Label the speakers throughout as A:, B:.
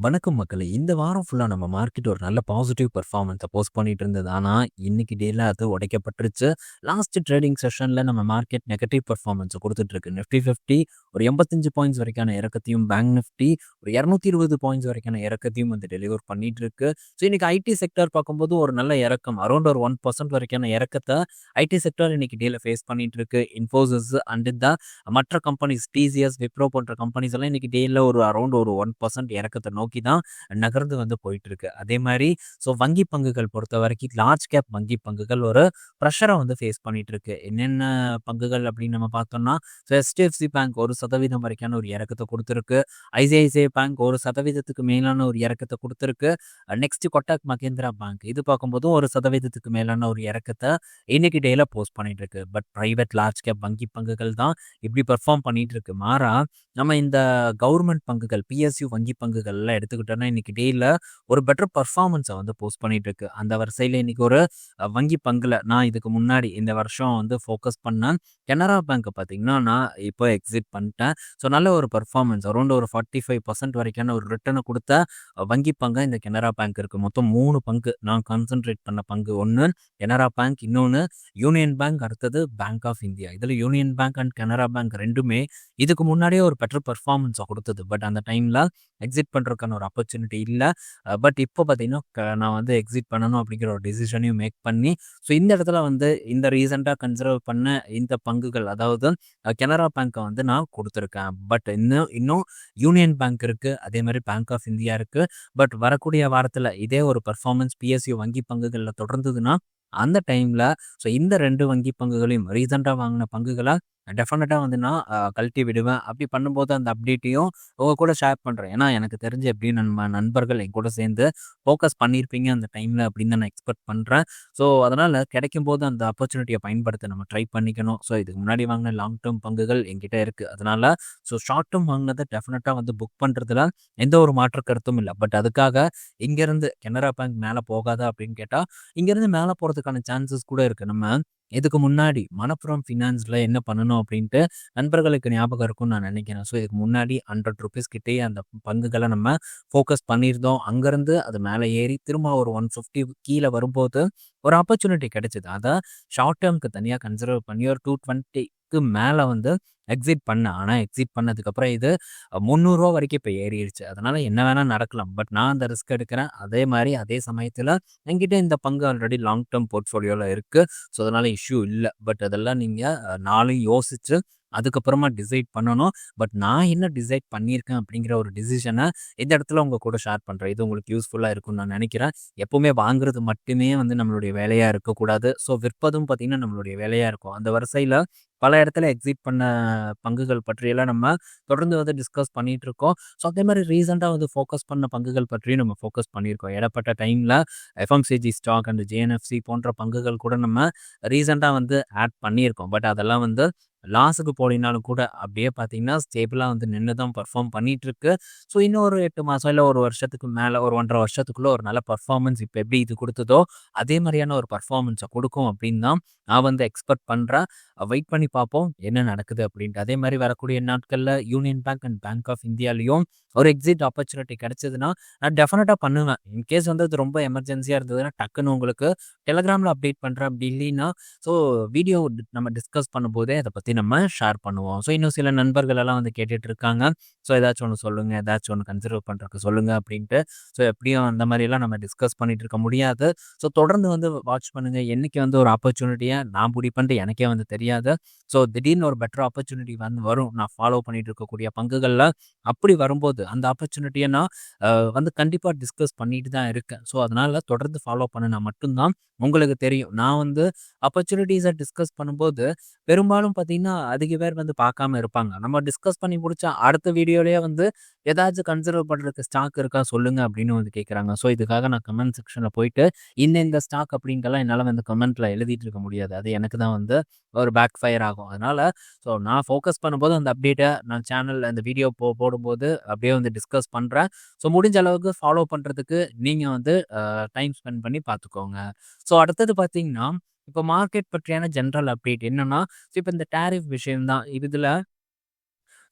A: வணக்கம் மக்களை இந்த வாரம் ஃபுல்லாக நம்ம மார்க்கெட் ஒரு நல்ல பாசிட்டிவ் பர்ஃபார்மன்ஸை போஸ்ட் பண்ணிட்டு இருந்தது. ஆனால் இன்னைக்கு டேல அது உடைக்கப்பட்டுருச்சு. லாஸ்ட் ட்ரேடிங் செஷனில் நம்ம மார்க்கெட் நெகட்டிவ் பர்ஃபார்மன்ஸை கொடுத்துட்ருக்கு நிஃப்டி 50 ஒரு 85 பாயிண்ட்ஸ் வரைக்கான இறக்கத்தையும், பேங்க் நிஃப்டி ஒரு 220 பாயிண்ட்ஸ் வரைக்கான இறக்கத்தையும் வந்து டெலிவர் பண்ணிட்டு இருக்கு. ஸோ, இன்னைக்கு ஐடி செக்டார் பார்க்கும்போது ஒரு நல்ல இறக்கம். அரௌண்ட் ஒரு ஒன் பர்சன்ட் வரைக்கான இறக்கத்தை ஐடி செக்டார் இன்னைக்கு டேல ஃபேஸ் பண்ணிட்டு இருக்கு. இன்ஃபோசிஸ் அண்ட் த மற்ற கம்பெனிஸ் டிசிஎஸ், விப்ரோ போன்ற கம்பெனிஸ் எல்லாம் இன்னைக்கு டேல ஒரு அரௌண்ட் ஒரு ஒன் பர்சன்ட் இறக்கத்தை நோக்கி தான் நகர்ந்து வந்து போயிட்டு இருக்கு. அதே மாதிரி ஸோ வங்கி பங்குகள் பொறுத்த வரைக்கும் லார்ஜ் கேப் வங்கி பங்குகள் ஒரு ப்ரெஷரை வந்து ஃபேஸ் பண்ணிட்டு இருக்கு. என்னென்ன பங்குகள் அப்படின்னு நம்ம பார்த்தோம்னா, ஸோ எச்டிஎஃப்சி பேங்க் ஒரு சதவீதம் வரைக்கான ஒரு இறக்கத்தை கொடுத்துருக்கு ஐசிஐசிஐ பேங்க் ஒரு சதவீதத்துக்கு மேலான ஒரு இறக்கத்தை கொடுத்துருக்கு நெக்ஸ்ட் கொட்டாக் மகேந்திரா பேங்க் இது பார்க்கும்போது ஒரு சதவீதத்துக்கு மேலான ஒரு இறக்கத்தை இன்னைக்கு டேல போஸ்ட் பண்ணிட்டு இருக்கு. பட் பிரைவேட் லார்ஜ் கேப் வங்கி பங்குகள் தான் இப்படி பெர்ஃபார்ம் பண்ணிட்டு இருக்கு. மாறா நம்ம இந்த கவர்மெண்ட் பங்குகள், பிஎஸ்யூ வங்கி பங்குகள்லாம் எடுத்துக்கிட்டோன்னா இன்னைக்கு டேல ஒரு பெட்டர் பர்ஃபார்மன்ஸை வந்து போஸ்ட் பண்ணிட்டு இருக்கு. அந்த வரிசையில் இன்னைக்கு ஒரு வங்கி பங்குல நான் இதுக்கு முன்னாடி இந்த வருஷம் வந்து ஃபோக்கஸ் பண்ணேன் கனரா பேங்க்கை பார்த்தீங்கன்னா, நான் இப்போ எக்ஸிட் பண்ணிட்டேன். ஸோ, நல்ல ஒரு பர்ஃபார்மன்ஸ் அரௌண்ட் ஒரு 45% வரைக்கான ஒரு ரிட்டர்னை கொடுத்த வங்கி பங்கு இந்த கனரா பேங்க் இருக்கு. மொத்தம் மூணு பங்கு நான் கான்சென்ட்ரேட் பண்ண பங்கு. ஒன்று கனரா பேங்க், இன்னொன்று யூனியன் பேங்க், அடுத்தது பேங்க் ஆஃப் இந்தியா. இதில் Union Bank and Canara Bank ரெண்டுமே இதுக்கு முன்னாடியே ஒரு பெட்டர் பர்ஃபார்மன்ஸை கொடுத்தது பட் அந்த டைமில் எக்ஸிட் பண்ணுறதுக்கான ஒரு ஆப்பர்ச்சுனிட்டி இல்லை. பட் இப்போ பார்த்தீங்கன்னா, க நான் வந்து எக்ஸிட் பண்ணணும் அப்படிங்கிற ஒரு டிசிஷனையும் மேக் பண்ணி, ஸோ இந்த இடத்துல வந்து இந்த ரீசெண்டாக கன்சிடர் பண்ண இந்த பங்குகள் அதாவது கனரா பேங்க்கை வந்து நான் கொடுத்துருக்கேன். பட் இன்னும் இன்னும் யூனியன் பேங்க் இருக்குது அதே மாதிரி பேங்க் ஆஃப் இந்தியா இருக்குது பட் வரக்கூடிய வாரத்தில் இதே ஒரு பர்ஃபார்மன்ஸ் பிஎஸ்யூ வங்கி பங்குகளில் தொடர்ந்ததுன்னா, அந்த டைமில் ஸோ இந்த ரெண்டு வங்கி பங்குகளையும் ரீசெண்டாக வாங்கின பங்குகளை டெஃபினட்டாக வந்து நான் கழட்டி விடுவேன். அப்படி பண்ணும்போது அந்த அப்டேட்டையும் உங்க கூட ஷேர் பண்ணுறேன் ஏன்னா, எனக்கு தெரிஞ்சு எப்படின்னு நம்ம நண்பர்கள் என் கூட சேர்ந்து ஃபோக்கஸ் பண்ணியிருப்பீங்க அந்த டைமில் அப்படின்னு தான் நான் எக்ஸ்பெக்ட் பண்ணுறேன் ஸோ, அதனால கிடைக்கும்போது அந்த ஆப்பர்ச்சுனிட்டியை பயன்படுத்த நம்ம ட்ரை பண்ணிக்கணும். ஸோ, இதுக்கு முன்னாடி வாங்கின லாங் டேர்ம் பங்குகள் என்கிட்ட இருக்குது அதனால் ஸோ ஷார்ட் டேர்ம் வாங்கினதை டெஃபினட்டாக வந்து புக் பண்ணுறதுல எந்த ஒரு மாற்று கருத்தும் இல்லை. பட் அதுக்காக இங்கேருந்து கனரா பேங்க் மேலே போகாதா அப்படின்னு கேட்டால் இங்கேருந்து மேலே போகிறதுக்கான சான்சஸ் கூட இருக்குது நம்ம இதுக்கு முன்னாடி மனப்புறம் ஃபினான்ஸில் என்ன பண்ணணும் அப்படின்ட்டு நண்பர்களுக்கு ஞாபகம் இருக்கும்னு நான் நினைக்கிறேன். ஸோ, இதுக்கு முன்னாடி ஹண்ட்ரட் ருபீஸ் கிட்டே அந்த பங்குகளை நம்ம ஃபோக்கஸ் பண்ணியிருந்தோம். அங்கேருந்து அது மேலே ஏறி திரும்ப ஒரு ஒன் ஃபிஃப்டி கீழே வரும்போது ஒரு ஆப்பர்ச்சுனிட்டி கிடைச்சிது அதை ஷார்ட் டேர்ம்க்கு தனியாக கன்சிடர் பண்ணி ஒரு 220க்கு மேல வந்து எக்ஸிட் பண்ணேன். ஆனால் எக்ஸிட் பண்ணதுக்கப்புறம் இது முந்நூறுரூவா வரைக்கும் இப்போ ஏறிடுச்சு அதனால் என்ன வேணால் நடக்கலாம். பட் நான் அந்த ரிஸ்க் எடுக்கிறேன். அதே மாதிரி அதே சமயத்தில் என்கிட்ட இந்த பங்கு ஆல்ரெடி லாங் டேர்ம் போர்ட்ஃபோலியோவில் இருக்குது ஸோ, அதனால் இஷ்யூ இல்லை பட் அதெல்லாம் நீங்கள் நாளும் நாளையும் யோசிச்சு அதுக்கப்புறமா டிசைட் பண்ணணும். பட் நான் என்ன டிசைட் பண்ணியிருக்கேன் அப்படிங்கிற ஒரு டிசிஷனை இந்த இடத்துல உங்கள் கூட ஷேர் பண்ணுறேன் இது உங்களுக்கு யூஸ்ஃபுல்லாக இருக்கும்னு நான் நினைக்கிறேன். எப்போவுமே வாங்குறது மட்டுமே வந்து நம்மளுடைய வேலையாக இருக்கக்கூடாது. ஸோ, விற்பதும் பார்த்திங்கன்னா நம்மளுடைய வேலையாக இருக்கும். அந்த வரிசையில் பல இடத்துல எக்ஸிட் பண்ண பங்குகள் பற்றியெல்லாம் நம்ம தொடர்ந்து வந்து டிஸ்கஸ் பண்ணிட்டு இருக்கோம். ஸோ, அதே மாதிரி ரீசெண்டாக வந்து ஃபோக்கஸ் பண்ண பங்குகள் பற்றியும் நம்ம ஃபோக்கஸ் பண்ணியிருக்கோம். இடப்பட்ட டைமில் எஃப்எம்சிஜி ஸ்டாக் அண்ட் ஜேஎன்எஃப்சி போன்ற பங்குகள் கூட நம்ம ரீசெண்டாக வந்து ஆட் பண்ணியிருக்கோம். பட் அதெல்லாம் வந்து லாஸுக்கு போலினாலும் கூட அப்படியே பார்த்தீங்கன்னா, ஸ்டேபிளாக வந்து நின்று தான் பர்ஃபார்ம் பண்ணிட்டு இருக்கு. ஸோ, இன்னும் ஒரு எட்டு மாதம் இல்லை ஒரு வருஷத்துக்கு மேலே ஒரு ஒன்றரை வருஷத்துக்குள்ளே ஒரு நல்ல பர்ஃபார்மன்ஸ் இப்போ எப்படி இது கொடுத்ததோ அதே மாதிரியான ஒரு பர்ஃபார்மன்ஸை கொடுக்கும் அப்படின்னு தான் நான் வந்து எக்ஸ்பெக்ட் பண்ணுறேன் வெயிட் பண்ணி பார்ப்போம் என்ன நடக்குது அப்படின்ட்டு. அதே மாதிரி வரக்கூடிய நாட்களில் Union Bank and Bank of இந்தியாலயும் ஒரு எக்ஸிட் ஆப்பர்ச்சுனிட்டி கிடைச்சதுன்னா, நான் டெஃபினட்டாக பண்ணுவேன். இன்கேஸ் வந்து அது ரொம்ப எமர்ஜென்சியாக இருந்ததுன்னா, டக்குன்னு உங்களுக்கு டெலகிராமில் அப்டேட் பண்ணுறேன் அப்படி இல்லைன்னா, ஸோ வீடியோ நம்ம டிஸ்கஸ் பண்ணும்போதே அதை பற்றி நம்ம ஷேர் பண்ணுவோம். ஸோ, இன்னும் சில நண்பர்கள் எல்லாம் வந்து கேட்டுட்டு இருக்காங்க. ஸோ, ஏதாச்சும் ஒன்று சொல்லுங்கள் ஏதாச்சும் ஒன்று கன்சிடர் பண்ணுறதுக்கு சொல்லுங்கள் அப்படின்ட்டு. ஸோ, எப்படியும் அந்த மாதிரிலாம் நம்ம டிஸ்கஸ் பண்ணிட்டு இருக்க முடியாது. ஸோ, தொடர்ந்து வந்து வாட்ச் பண்ணுங்கள் என்னைக்கு வந்து ஒரு ஆப்பர்ச்சுனிட்டியை நான் முடிவு எனக்கே வந்து தெரியாது. ஸோ, திடீர்னு ஒரு பெட்டர் ஆப்பர்ச்சுனிட்டி வந்து வரும். நான் ஃபாலோ பண்ணிட்டு இருக்கக்கூடிய பங்குகளில் அப்படி வரும்போது அந்த ஆப்பர்ச்சுனிட்டியை நான் வந்து கண்டிப்பாக டிஸ்கஸ் பண்ணிட்டு தான் இருக்கேன். ஸோ, அதனால் தொடர்ந்து ஃபாலோ பண்ணினா மட்டும்தான் உங்களுக்கு தெரியும். நான் வந்து ஆப்பர்ச்சுனிட்டிஸை டிஸ்கஸ் பண்ணும்போது பெரும்பாலும் பார்த்தீங்கன்னா, அதிக பேர் வந்து பார்க்காம இருப்பாங்க. நம்ம டிஸ்கஸ் பண்ணி முடிச்சா அடுத்த வீடியோலேயே வந்து ஏதாச்சும் கன்சிடர் பண்ணுறதுக்கு ஸ்டாக் இருக்கா சொல்லுங்கள் அப்படின்னு வந்து கேட்குறாங்க. ஸோ, இதுக்காக நான் கமெண்ட் செக்ஷனில் போயிட்டு இந்த இந்த ஸ்டாக் அப்படின்ட்டுலாம் என்னால் வந்து கமெண்ட்டில் எழுதிட்டு இருக்க முடியாது. அது எனக்கு தான் வந்து ஒரு பேக் ஃபயர் ஆகும். அதனால் ஸோ, நான் ஃபோக்கஸ் பண்ணும்போது அந்த அப்டேட்டை நான் சேனலில் அந்த வீடியோ போ போடும்போது அப்படியே வந்து டிஸ்கஸ் பண்றேன். ஸோ, முடிஞ்ச அளவுக்கு ஃபாலோ பண்றதுக்கு நீங்கள் வந்து டைம் ஸ்பெண்ட் பண்ணி பார்த்துக்கோங்க. ஸோ, அடுத்தது பார்த்தீங்கன்னா, இப்போ மார்க்கெட் பற்றியான ஜென்ரல் அப்டேட் என்னன்னா, ஸோ இந்த டேரிஃப் விஷயம் தான்.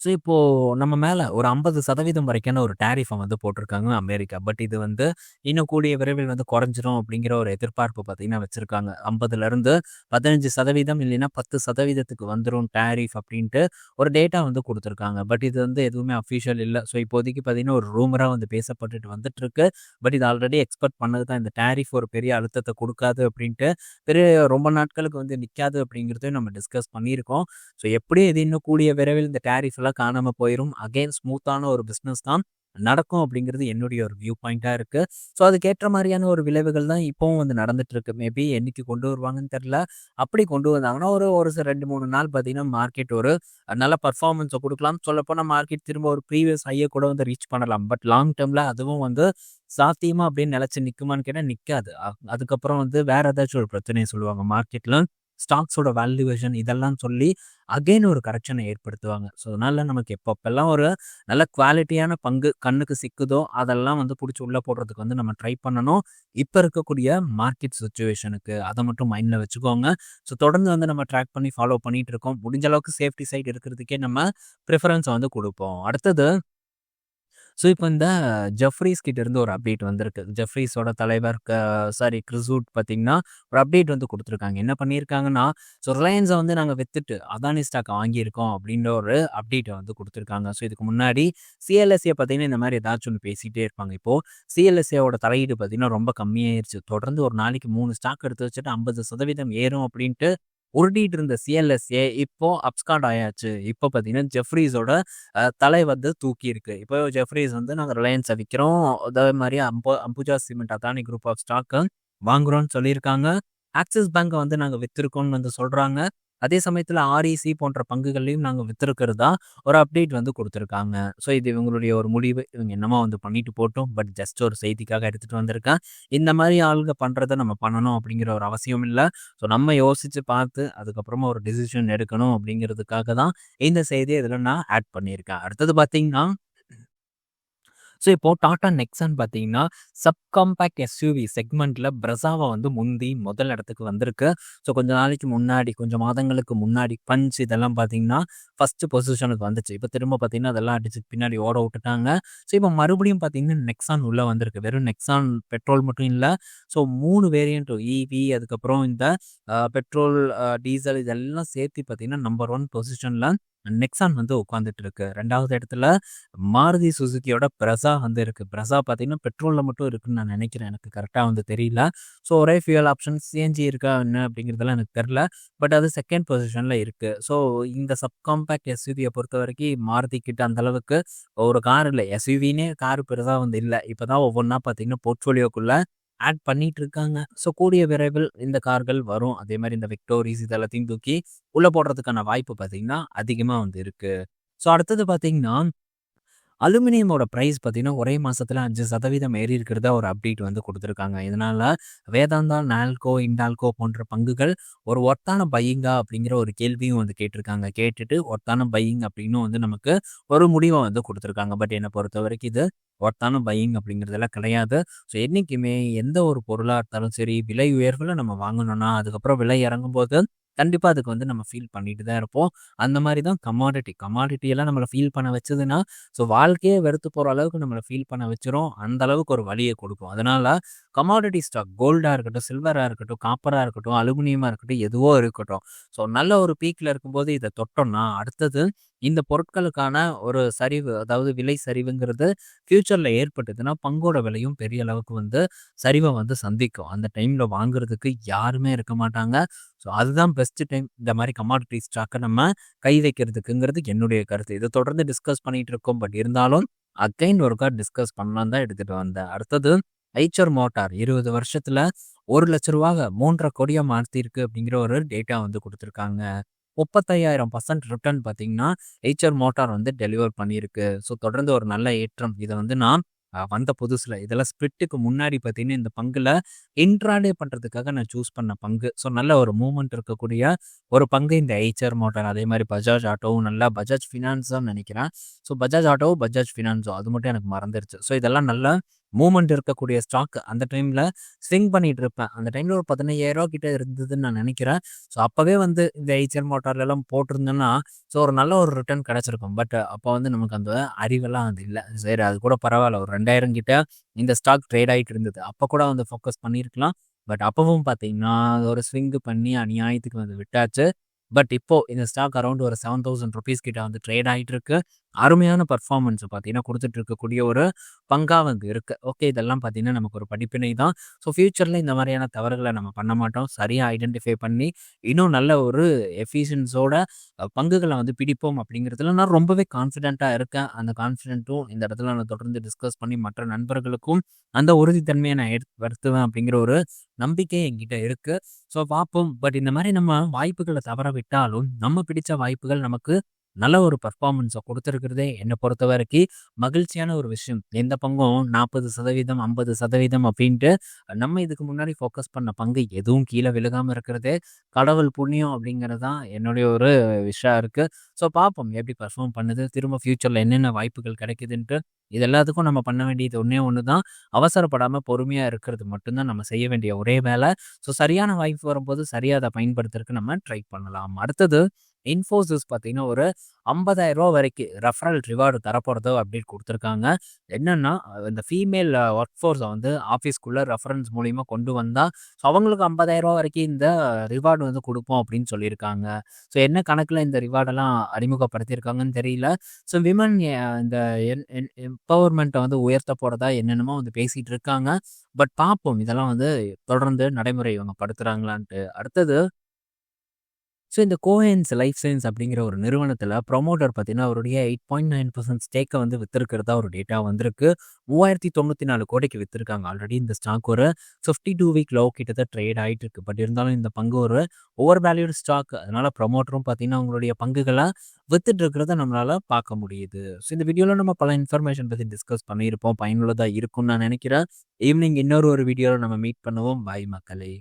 A: ஸோ இப்போது நம்ம மேலே ஒரு ஐம்பது சதவீதம் வரைக்கான ஒரு டேரிஃபை வந்து போட்டிருக்காங்க அமெரிக்கா. பட் இது வந்து இன்னும் கூடிய விரைவில் வந்து குறைஞ்சிரும் அப்படிங்கிற ஒரு எதிர்பார்ப்பு பார்த்தீங்கன்னா வச்சுருக்காங்க. ஐம்பதுலேருந்து பதினஞ்சு சதவீதம் இல்லைன்னா பத்து சதவீதத்துக்கு வந்துடும் டேரிஃப் அப்படின்ட்டு ஒரு டேட்டா வந்து கொடுத்துருக்காங்க. பட் இது வந்து எதுவுமே அஃபிஷியல் இல்லை. ஸோ இப்போதைக்கு பார்த்தீங்கன்னா ஒரு ரூமராக வந்து பேசப்பட்டுட்டு வந்துட்டுருக்கு. பட் இது ஆல்ரெடி எக்ஸ்பெக்ட் பண்ணது தான். இந்த டேரிஃப் ஒரு பெரிய அழுத்தத்தை கொடுக்காது அப்படின்ட்டு பெரிய ரொம்ப நாட்களுக்கு வந்து நிற்காது அப்படிங்கிறதையும் நம்ம டிஸ்கஸ் பண்ணியிருக்கோம். ஸோ எப்படியும் இது இன்னும் கூடிய விரைவில் இந்த டேரிஃப் எல்லாம் காணாமல் போயிடும் அகைன் ஸ்மூத்தான ஒரு பிஸ்னஸ் தான் நடக்கும் அப்படிங்கிறது என்னுடைய ஒரு வியூ பாயிண்ட்டாக இருக்குது ஸோ அதுக்கேற்ற மாதிரியான ஒரு விளைவுகள் தான் இப்போவும் வந்து நடந்துட்டு இருக்கு மேபி என்னைக்கு கொண்டு வருவாங்கன்னு தெரில அப்படி கொண்டு வந்தாங்கன்னா ஒரு ஒரு சில ரெண்டு மூணு நாள் பார்த்தீங்கன்னா மார்க்கெட் ஒரு நல்ல பர்ஃபார்மன்ஸை கொடுக்கலாம் சொல்லப்போனால் மார்க்கெட் திரும்ப ஒரு ப்ரீவியஸ் ஹையை கூட வந்து ரீச் பண்ணலாம். பட் லாங் டேர்மில் அதுவும் வந்து சாத்தியமா அப்படின்னு நிலச்சி நிற்குமான்னு கேட்டால் நிற்காது அதுக்கப்புறம் வந்து வேற ஏதாச்சும் ஒரு பிரச்சனையை சொல்லுவாங்க மார்க்கெட்டில் ஸ்டாக்ஸோட வேல்யூவேஷன் இதெல்லாம் சொல்லி அகைன் ஒரு கரெக்ஷனை ஏற்படுத்துவாங்க. ஸோ அதனால நமக்கு எப்பப்பெல்லாம் ஒரு நல்ல குவாலிட்டியான பங்கு கண்ணுக்கு சிக்குதோ அதெல்லாம் வந்து பிடிச்சி உள்ளே போடுறதுக்கு வந்து நம்ம ட்ரை பண்ணணும். இப்போ இருக்கக்கூடிய மார்க்கெட் சுச்சுவேஷனுக்கு அதை மட்டும் மைண்டில் வச்சுக்கோங்க. ஸோ தொடர்ந்து வந்து நம்ம ட்ராக் பண்ணி ஃபாலோ பண்ணிகிட்டு இருக்கோம். முடிஞ்ச அளவுக்கு சேஃப்டி சைட் இருக்கிறதுக்கே நம்ம ப்ரிஃபரன்ஸ் வந்து கொடுப்போம். அடுத்தது ஸோ இப்போ இந்த ஜெஃப்ரீஸ் இருந்து ஒரு அப்டேட் வந்திருக்கு. ஜெஃப்ரீஸோட தலைவர் சாரி கிறிசூட் பார்த்தீங்கன்னா ஒரு அப்டேட் வந்து கொடுத்துருக்காங்க. என்ன பண்ணியிருக்காங்கன்னா ஸோ ரிலையன்ஸை வந்து நாங்கள் வித்துட்டு அதானி ஸ்டாக் வாங்கியிருக்கோம் அப்படின்ற ஒரு அப்டேட்டை வந்து கொடுத்துருக்காங்க. ஸோ இதுக்கு முன்னாடி சிஎல்எஸ்ஏ பார்த்தீங்கன்னா இந்த மாதிரி ஏதாச்சும் ஒன்று பேசிகிட்டே இருப்பாங்க. இப்போது சிஎல்எஸ்ஏவோட தலையீடு பார்த்தீங்கன்னா ரொம்ப கம்மியாயிருச்சு. தொடர்ந்து ஒரு நாளைக்கு மூணு ஸ்டாக் எடுத்து வச்சுட்டு ஐம்பது சதவீதம் ஏறும் அப்படின்ட்டு உருட்டிட்டு இருந்த சிஎல்எஸ்ஏ இப்போ அப்ஸ்காட் ஆயாச்சு. இப்போ பார்த்தீங்கன்னா ஜெஃப்ரீஸோட தலை வந்து தூக்கி இருக்கு இப்போ ஜெஃப்ரீஸ் வந்து நாங்கள் ரிலையன்ஸை விற்கிறோம் அதே மாதிரி அம்போ Ambuja cement Adani group of stock வாங்குறோம்னு சொல்லியிருக்காங்க. ஆக்சிஸ் பேங்கை வந்து நாங்கள் விற்றுருக்கோம்னு வந்து சொல்கிறாங்க அதே சமயத்தில் ஆர்இசி போன்ற பங்குகளையும் நாங்கள் விற்றுருக்கிறதா ஒரு அப்டேட் வந்து கொடுத்துருக்காங்க. ஸோ இது இவங்களுடைய ஒரு முடிவு. இவங்க என்னமோ வந்து பண்ணிட்டு போட்டோம். பட் ஜஸ்ட் ஒரு செய்திக்காக எடுத்துகிட்டு வந்திருக்கேன். இந்த மாதிரி ஆளுங்க பண்ணுறதை நம்ம பண்ணணும் அப்படிங்கிற ஒரு அவசியம் இல்லை. ஸோ நம்ம யோசித்து பார்த்து அதுக்கப்புறமா ஒரு டிசிஷன் எடுக்கணும் அப்படிங்கிறதுக்காக தான் இந்த செய்தியை இதில் நான் ஆட் பண்ணியிருக்கேன். அடுத்தது பார்த்தீங்கன்னா ஸோ இப்போது டாட்டா நெக்ஸான் பார்த்தீங்கன்னா சப் காம்பேக்ட் எஸ்யூவி செக்மெண்ட்டில் பிரசாவை வந்து முந்தி முதல் இடத்துக்கு வந்திருக்கு. ஸோ கொஞ்சம் நாளைக்கு முன்னாடி கொஞ்சம் மாதங்களுக்கு முன்னாடி பஞ்ச் இதெல்லாம் பார்த்தீங்கன்னா ஃபஸ்ட்டு பொசிஷனுக்கு வந்துச்சு. இப்போ திரும்ப பார்த்தீங்கன்னா அதெல்லாம் அடிச்சு பின்னாடி ஓட விட்டுட்டாங்க. ஸோ இப்போ மறுபடியும் பார்த்தீங்கன்னா நெக்ஸான் உள்ளே வந்திருக்கு. வெறும் நெக்ஸான் பெட்ரோல் மட்டும் இல்லை. ஸோ மூணு வேரியண்ட்டும் இவி அதுக்கப்புறம் இந்த பெட்ரோல் டீசல் இதெல்லாம் சேர்த்து பார்த்தீங்கன்னா நம்பர் ஒன் பொசிஷனில் நெக்ஸான் வந்து உட்காந்துட்டு இருக்கு ரெண்டாவது இடத்துல மாருதி சுசுக்கியோட பிரசா வந்து இருக்கு. பிரசா பார்த்தீங்கன்னா பெட்ரோலில் மட்டும் இருக்குன்னு நான் நினைக்கிறேன். எனக்கு கரெக்டாக வந்து தெரியல. ஸோ ஒரே ஃபியூல் ஆப்ஷன் சிஎன்ஜி இருக்கா என்ன அப்படிங்கிறதெல்லாம் எனக்கு தெரில பட் அது செகண்ட் பொசிஷனில் இருக்குது ஸோ இந்த சப்காம்பேக்ட் எஸ்யூவியை பொறுத்த வரைக்கும் மாருதி கிட்ட அந்த அளவுக்கு ஒரு கார் இல்லை. எஸ்யூவினே கார் பெருசாக வந்து இல்லை. இப்போ தான் ஒவ்வொன்றா பார்த்தீங்கன்னா போர்ட்ஃபோலியோக்குள்ளே ஆட் பண்ணிட்டு இருக்காங்க ஸோ கூடிய விரைவில் இந்த கார்கள் வரும். அதே மாதிரி இந்த விக்டோரிஸ் இதெல்லாத்தையும் தூக்கி உள்ளே போடுறதுக்கான வாய்ப்பு பார்த்தீங்கன்னா அதிகமாக வந்து இருக்குது ஸோ அடுத்தது பார்த்தீங்கன்னா அலுமினியமோட ப்ரைஸ் பார்த்தீங்கன்னா ஒரே மாதத்தில் அஞ்சு சதவீதம் ஏறி இருக்கிறதா ஒரு அப்டேட் வந்து கொடுத்துருக்காங்க. இதனால் வேதாந்தா நால்கோ இண்டால்கோ போன்ற பங்குகள் ஒரு ஒர்த்தான பையிங்கா அப்படிங்கிற ஒரு கேள்வியும் வந்து கேட்டிருக்காங்க. கேட்டுட்டு ஒர்த்தான பையிங் அப்படின்னு வந்து நமக்கு ஒரு முடிவை வந்து கொடுத்துருக்காங்க. பட் என்னை பொறுத்த வரைக்கும் இது ஒர்த்தான பையிங் அப்படிங்கிறதெல்லாம் கிடையாது. ஸோ என்றைக்குமே எந்த ஒரு பொருளாக இருந்தாலும் சரி விலை உயர்வில் நம்ம வாங்கணும்னா அதுக்கப்புறம் விலை இறங்கும்போது கண்டிப்பாக அதுக்கு வந்து நம்ம ஃபீல் பண்ணிட்டு தான் இருப்போம். அந்த மாதிரி தான் கமாடிட்டி கமாடிட்டி எல்லாம் நம்மளை ஃபீல் பண்ண வச்சதுன்னா ஸோ வாழ்க்கையே வெறுத்து போகிற அளவுக்கு நம்மளை ஃபீல் பண்ண வச்சிரும். அந்த அளவுக்கு ஒரு வழியை கொடுக்கும். அதனால கமாடிட்டி ஸ்டாக் கோல்டாக இருக்கட்டும் சில்வராக இருக்கட்டும் காப்பராக இருக்கட்டும் அலுமினியமாக இருக்கட்டும் எதுவோ இருக்கட்டும். ஸோ நல்ல ஒரு பீக்கில் இருக்கும்போது இதை தொட்டோம்னா அடுத்தது இந்த பொருட்களுக்கான ஒரு சரிவு அதாவது விலை சரிவுங்கிறது ஃப்யூச்சரில் ஏற்பட்டதுன்னா பங்கோட விலையும் பெரிய அளவுக்கு வந்து சரிவை வந்து சந்திக்கும். அந்த டைமில் வாங்குறதுக்கு யாருமே இருக்க மாட்டாங்க. ஸோ அதுதான் பெஸ்ட்டு டைம் இந்த மாதிரி கமாடிட்டி ஸ்டாக்கை நம்ம கை வைக்கிறதுக்குங்கிறது என்னுடைய கருத்து. இதை தொடர்ந்து டிஸ்கஸ் பண்ணிகிட்டு இருக்கோம். பட் இருந்தாலும் அகைன் ஒருக்கா டிஸ்கஸ் பண்ணலாம் தான் எடுத்துகிட்டு வந்தேன். அடுத்தது ஐச்சர் மோட்டார் இருபது வருஷத்தில் ஒரு லட்ச ரூபாக மூன்றரை கோடியாக மாற்றிருக்கு அப்படிங்கிற ஒரு டேட்டா வந்து கொடுத்துருக்காங்க. முப்பத்தையாயிரம் பர்சன்ட் ரிட்டர்ன் பார்த்தீங்கன்னா ஹெச்ஆர் மோட்டார் வந்து டெலிவர் பண்ணியிருக்கு. ஸோ தொடர்ந்து ஒரு நல்ல ஏற்றம். இதை வந்து நான் வந்த புதுசில். இதெல்லாம் ஸ்பிரிட்டுக்கு முன்னாடி பார்த்தீங்கன்னா இந்த பங்கில் இன்ட்ராடே பண்ணுறதுக்காக நான் சூஸ் பண்ண பங்கு. ஸோ நல்ல ஒரு மூமெண்ட் இருக்கக்கூடிய ஒரு பங்கு இந்த ஐச்சர் மோட்டார் அதே மாதிரி பஜாஜ் ஆட்டோவும் நல்லா பஜாஜ் ஃபினான்ஸாக நினைக்கிறேன். ஸோ பஜாஜ் ஆட்டோவும் பஜாஜ் ஃபினான்ஸோ அது மட்டும் எனக்கு மறந்துருச்சு. ஸோ இதெல்லாம் நல்லா மூமெண்ட் இருக்கக்கூடிய ஸ்டாக் அந்த டைமில் ஸ்விங் பண்ணிட்டு இருப்பேன். அந்த டைமில் ஒரு பதினையாயிரரூவா கிட்ட இருந்ததுன்னு நான் நினைக்கிறேன். ஸோ அப்போவே வந்து இந்த ஐசிஎல் மோட்டார்லாம் போட்டிருந்தேன்னா ஸோ ஒரு நல்ல ஒரு ரிட்டர்ன் கிடச்சிருக்கும். பட் அப்போ வந்து நமக்கு அந்த அறிவெல்லாம் அது இல்லை. சரி அது கூட பரவாயில்ல. ஒரு ரெண்டாயிரம் கிட்ட இந்த ஸ்டாக் ட்ரேட் ஆகிட்டு இருந்தது. அப்போ கூட வந்து ஃபோக்கஸ் பண்ணியிருக்கலாம். பட் அப்பவும் பார்த்தீங்கன்னா ஒரு ஸ்விங்கு பண்ணி அநியாயத்துக்கு வந்து விட்டாச்சு. பட் இப்போ இந்த ஸ்டாக் அரௌண்ட் ஒரு செவன் தௌசண்ட் ருபீஸ் கிட்ட வந்து ட்ரேட் ஆகிட்டு இருக்கு. அருமையான பர்ஃபார்மன்ஸை பார்த்தீங்கன்னா கொடுத்துட்டு இருக்கக்கூடிய ஒரு பங்காக வந்து இருக்குது ஓகே இதெல்லாம் பார்த்தீங்கன்னா நமக்கு ஒரு படிப்பினை தான். ஸோ ஃப்யூச்சரில் இந்த மாதிரியான தவறுகளை நம்ம பண்ண மாட்டோம். சரியாக ஐடென்டிஃபை பண்ணி இன்னும் நல்ல ஒரு எஃபிஷியன்ஸோட பங்குகளை வந்து பிடிப்போம் அப்படிங்கிறதுல நான் ரொம்பவே கான்ஃபிடென்ட்டாக இருக்கேன். அந்த கான்ஃபிடென்ட்டும் இந்த இடத்துல நான் தொடர்ந்து டிஸ்கஸ் பண்ணி மற்ற நண்பர்களுக்கும் அந்த உறுதித்தன்மையை நான் எடுத்துவேன் அப்படிங்கிற ஒரு நம்பிக்கை என்கிட்ட இருக்குது ஸோ பார்ப்போம். பட் இந்த மாதிரி நம்ம வாய்ப்புகளை தவற விட்டாலும் நம்ம பிடிச்ச வாய்ப்புகள் நமக்கு நல்ல ஒரு பர்ஃபார்மன்ஸை கொடுத்துருக்கிறதே என்னை பொறுத்த வரைக்கும் மகிழ்ச்சியான ஒரு விஷயம். எந்த பங்கும் நாற்பது சதவீதம் ஐம்பது சதவீதம் அப்படின்ட்டு நம்ம இதுக்கு முன்னாடி ஃபோக்கஸ் பண்ண பங்கு எதுவும் கீழே விழுகாமல் இருக்கிறதே கடவுள் புண்ணியம் அப்படிங்கிறது தான் என்னுடைய ஒரு விஷயம் இருக்குது ஸோ பார்ப்போம் எப்படி பர்ஃபார்ம் பண்ணுது திரும்ப ஃப்யூச்சரில் என்னென்ன வாய்ப்புகள் கிடைக்குதுன்ட்டு இது எல்லாத்துக்கும் நம்ம பண்ண வேண்டியது ஒன்றே ஒன்று தான். அவசரப்படாமல் பொறுமையாக இருக்கிறது மட்டும்தான் நம்ம செய்ய வேண்டிய ஒரே வேலை. ஸோ சரியான வாய்ப்பு வரும்போது சரியாக அதை பயன்படுத்துறதுக்கு நம்ம ட்ரை பண்ணலாம். அடுத்தது இன்ஃபோசிஸ் பார்த்தீங்கன்னா ஒரு ரூபா வரைக்கும் ரெஃபரல் ரிவார்டு தரப்போகிறதோ அப்படின்னு கொடுத்துருக்காங்க. என்னென்னா இந்த ஃபீமேல் ஒர்க் ஃபோர்ஸை வந்து ஆஃபீஸ்க்குள்ளே ரெஃபரன்ஸ் மூலிமா கொண்டு வந்தால் ஸோ அவங்களுக்கு ஐம்பதாயிரம் ரூபா வரைக்கும் இந்த ரிவார்டு வந்து கொடுப்போம் அப்படின்னு சொல்லியிருக்காங்க. ஸோ என்ன கணக்கில் இந்த ரிவார்டெல்லாம் அறிமுகப்படுத்தியிருக்காங்கன்னு தெரியல. ஸோ விமன் இந்த எம்பவர்மெண்ட்டை வந்து உயர்த்த போகிறதா என்னென்னமோ வந்து பேசிகிட்டு இருக்காங்க. பட் பார்ப்போம் இதெல்லாம் வந்து தொடர்ந்து நடைமுறை இவங்க படுத்துகிறாங்களான்ட்டு அடுத்தது ஸோ இந்த கோஹென்ஸ் லைஃப் சயின்ஸ் அப்படிங்கிற ஒரு நிறுவனத்தில் ப்ரொமோட்டர் பார்த்தீங்கன்னா அவருடைய எயிட் பாயிண்ட் நைன் பர்சன்ட் ஸ்டேக்கை வந்து வித்திருக்கிறதா ஒரு டேட்டா வந்திருக்கு. மூவாயிரத்தி தொண்ணூற்றி நாலு கோடிக்கு விற்றுருக்காங்க ஆல்ரெடி இந்த ஸ்டாக் ஒரு. ஃபிஃப்டி டூ வீக் லோ கிட்டத்தட்ட ட்ரேட் ஆகிட்டு இருக்கு பட் இருந்தாலும் இந்த பங்கு ஒரு ஓவர் வேல்யூடு ஸ்டாக் அதனால ப்ரொமோட்டரும் பார்த்தீங்கன்னா அவங்களுடைய பங்குகளை வித்துட்டு இருக்கிறத நம்மளால் பார்க்க முடியுது. ஸோ இந்த வீடியோவில் நம்ம பல இன்ஃபர்மேஷன் பற்றி டிஸ்கஸ் பண்ணியிருப்போம். பயனுள்ளதாக இருக்கும்னு நான் நினைக்கிறேன். ஈவினிங் இன்னொரு ஒரு வீடியோவில் நம்ம மீட் பண்ணுவோம். பாய் மக்களே.